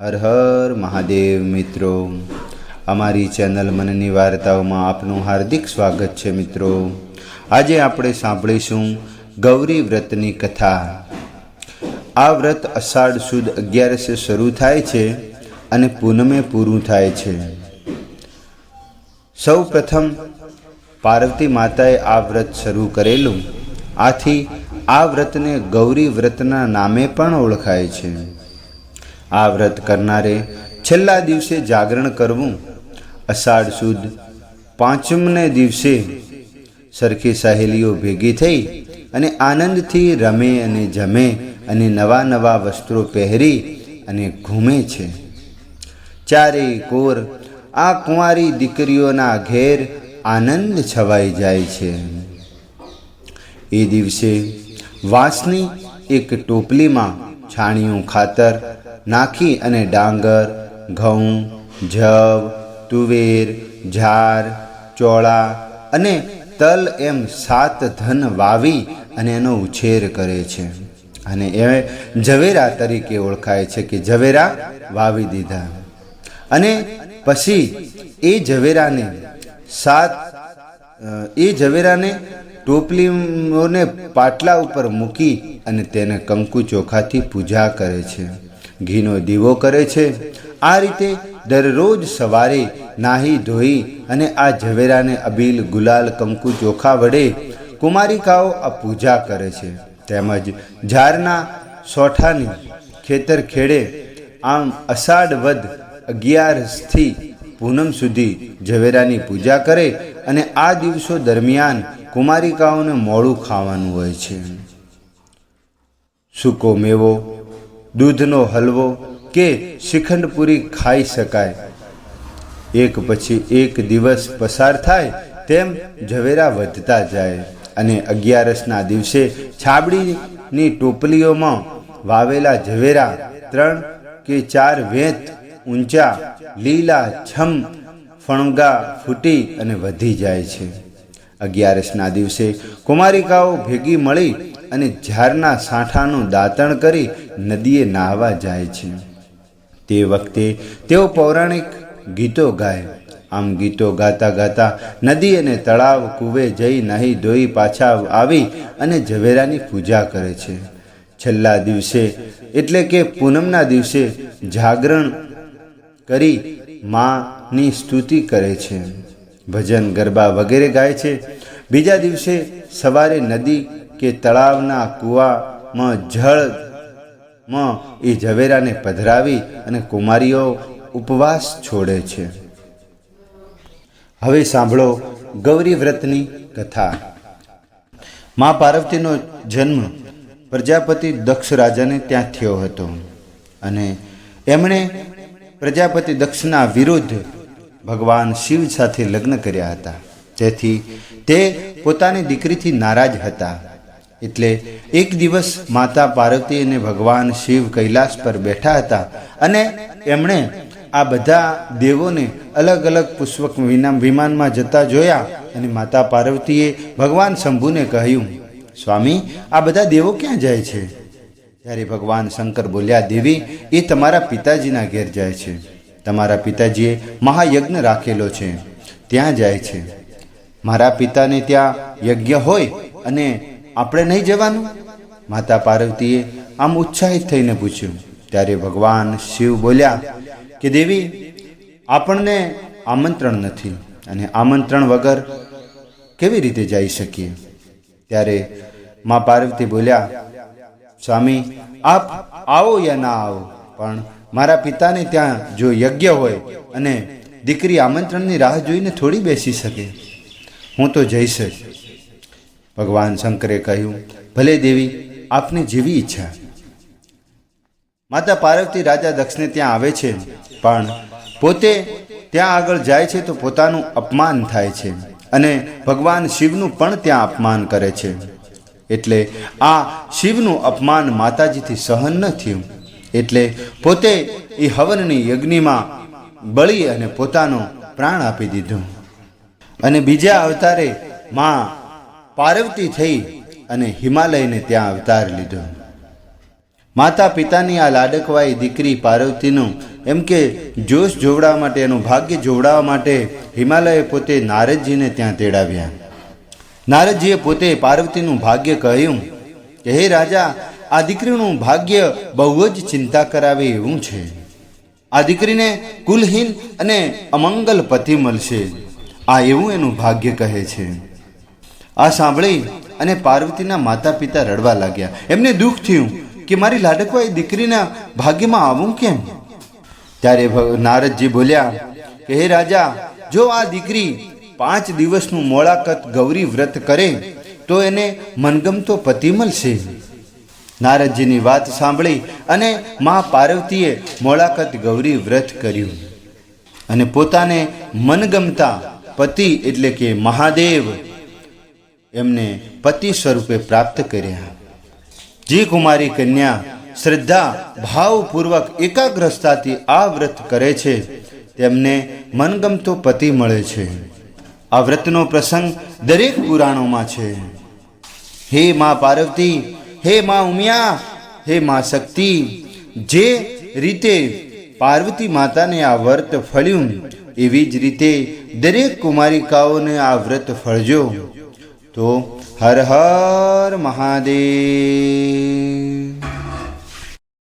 હર હર મહાદેવ મિત્રો. અમારી ચેનલ મનની વાર્તાઓમાં આપનું હાર્દિક સ્વાગત છે મિત્રો. આજે આપણે સાંભળીશું ગૌરી વ્રતની કથા. આ વ્રત અષાઢ સુદ અગિયારસે શરૂ થાય છે અને પૂનમે પૂરું થાય છે. સૌ પ્રથમ પાર્વતી માતાએ આ વ્રત શરૂ કરેલું. આથી આ વ્રતને ગૌરી વ્રતના નામે પણ ઓળખાય છે. આ વ્રત કરનારે છેલ્લા દિવસે જાગરણ કરવું અષાઢ સુદ પાંચમને દિવસે સરખી સહેલીઓ ભેગી થઈ અને આનંદથી રમે અને જમે અને નવા નવા વસ્ત્રો પહેરી અને ઘૂમે છે. ચારેય કોર આ કુંવારી દીકરીઓના ઘેર આનંદ છવાઈ જાય છે. એ દિવસે વાંસની એક ટોપલીમાં છાણિયું ખાતર નાખી અને ડાંગર, ઘઉં, જવ, તુવેર, ઝાર, ચોળા અને તલ એમ સાત ધન વાવી અને એનો ઉછેર કરે છે. અને એ ઝવેરા તરીકે ઓળખાય છે કે ઝવેરા વાવી દીધા. અને પછી એ ઝવેરાને સાત એ ઝવેરાને ટોપલીઓને પાટલા ઉપર મૂકી અને તેને કંકુ ચોખાથી પૂજા કરે છે. ઘીનો દીવો કરે છે. આ રીતે દરરોજ સવારે નાહી ધોઈ અને આ ઝવેરાને અબીલ ગુલાલ કંકુ ચોખા વડે કુમારિકાઓ આ પૂજા કરે છે. તેમજ ઝારના સોઠાની ખેતર ખેડે આમ અષાઢ વદ અગિયારથી પૂનમ સુધી ઝવેરાની પૂજા કરે અને આ દિવસો દરમિયાન કુમારિકાઓને મોડું ખાવાનું હોય છે. સૂકો મેવો? દૂધનો હલવો કે શ્રીખંડપૂરી ખાઈ શકાય. એક પછી એક દિવસ પસાર થાય તેમ ઝવેરા વધતા જાય અને અગિયારસના દિવસે છાબડીની ટોપલીઓમાં વાવેલા ઝવેરા ત્રણ કે ચાર વેત ઊંચા, લીલા, છમ, ફણગા ફૂટી અને વધી જાય છે. અગિયારસના દિવસે કુમારિકાઓ ભેગી મળી અને ઝારના સાંઠાનું દાંતણ કરી નદીએ નાહવા જાય છે. તે વખતે તેઓ પૌરાણિક ગીતો ગાય. આમ ગીતો ગાતા ગાતા નદી અને તળાવ કૂવે જઈ નહીં ધોઈ પાછા આવી અને ઝવેરાની પૂજા કરે છે. છેલ્લા દિવસે એટલે કે પૂનમના દિવસે જાગરણ કરી માની સ્તુતિ કરે છે. ભજન ગરબા વગેરે ગાય છે. બીજા દિવસે સવારે નદી કે તળાવના કૂવામાં જળમાં એ ઝવેરાને પધરાવી અને કુમારીઓ ઉપવાસ છોડે છે. હવે સાંભળો ગૌરી વ્રતની કથા. મા પાર્વતીનો જન્મ પ્રજાપતિ દક્ષ રાજાને ત્યાં થયો હતો અને એમણે પ્રજાપતિ દક્ષના વિરુદ્ધ ભગવાન શિવ સાથે લગ્ન કર્યા હતા. તેથી તે પોતાની દીકરીથી નારાજ હતા. એટલે એક દિવસ માતા પાર્વતી અને ભગવાન શિવ કૈલાસ પર બેઠા હતા અને એમણે આ બધા દેવોને અલગ અલગ પુષ્પક વિમાનમાં જતા જોયા અને માતા પાર્વતીએ ભગવાન શંભુને કહ્યું, સ્વામી, આ બધા દેવો ક્યાં જાય છે? ત્યારે ભગવાન શંકર બોલ્યા, દેવી, એ તમારા પિતાજીના ઘેર જાય છે. તમારા પિતાજીએ મહાયજ્ઞ રાખેલો છે. ત્યાં જાય છે. મારા પિતાને ત્યાં યજ્ઞ હોય અને આપણે નહીં જવાનું? માતા પાર્વતીએ આમ ઉત્સાહિત થઈને પૂછ્યું. ત્યારે ભગવાન શિવ બોલ્યા, કે દેવી, આપણને આમંત્રણ નથી અને આમંત્રણ વગર કેવી રીતે જઈ શકીએ? ત્યારે મા પાર્વતી બોલ્યા, સ્વામી, આપ આવો યા ના આવો, પણ મારા પિતાને ત્યાં જો યજ્ઞ હોય અને દીકરી આમંત્રણની રાહ જોઈને થોડી બેસી શકે. હું તો જઈશ જ. ભગવાન શંકરે કહ્યું, ભલે દેવી, આપની જેવી ઈચ્છા. માતા પાર્વતી રાજા દક્ષને ત્યાં આવે છે, પણ પોતે ત્યાં આગળ જાય છે તો પોતાનું અપમાન થાય છે અને ભગવાન શિવનું પણ ત્યાં અપમાન કરે છે. એટલે આ શિવનું અપમાન માતાજીથી સહન ન થયું. એટલે પોતે એ હવનની યજ્ઞમાં બળી અને પોતાનો પ્રાણ આપી દીધો. અને બીજા અવતારે માં પાર્વતી થઈ અને હિમાલયને ત્યાં અવતાર લીધો. માતા પિતાની આ લાડકવાઈ દીકરી પાર્વતીનું એમ કે જોશ જોવડાવવા માટે, એનું ભાગ્ય જોવડાવવા માટે હિમાલયે પોતે નારદજીને ત્યાં તેડાવ્યા. નારદજીએ પોતે પાર્વતીનું ભાગ્ય કહ્યું, કે હે રાજા, આ દીકરીનું ભાગ્ય બહુ જ ચિંતા કરાવે એવું છે. આ દીકરીને કુલહીન અને અમંગલ પતિ મળશે. આ એવું એનું ભાગ્ય કહે છે. આ સાંભળી અને પાર્વતીના માતા પિતા રડવા લાગ્યા. એમને દુઃખ થયું કે મારી લાડકવાઈ દીકરીના ભાગ્યમાં આવું કેમ? ત્યારે નારદજી બોલ્યા, કે હે રાજા, જો આ દીકરી પાંચ દિવસનું મોળાકત ગૌરી વ્રત કરે, તો એને મનગમતો પતિ મળશે. નારદજીની વાત સાંભળી અને મા પાર્વતીએ મોળાકત ગૌરી વ્રત કર્યું અને પોતાને મનગમતા પતિ એટલે કે મહાદેવ એમને પતિ સ્વરૂપે પ્રાપ્ત કર્યા. જે કુમારી કન્યા, શ્રદ્ધા, ભાવપૂર્વક એકાગ્રતાથી આ વ્રત કરે છે. તેમને મનગમતો પતિ મળે છે. આ વ્રતનો પ્રસંગ દરેક પુરાણોમાં છે. હે મા પાર્વતી, હે મા ઉમિયા, હે મા શક્તિ, જે રીતે પાર્વતી માતાને આ વ્રત ફળ્યું, એવી જ રીતે દરેક કુમારિકાઓને આ વ્રત ફળજો. તો હર હર મહાદેવ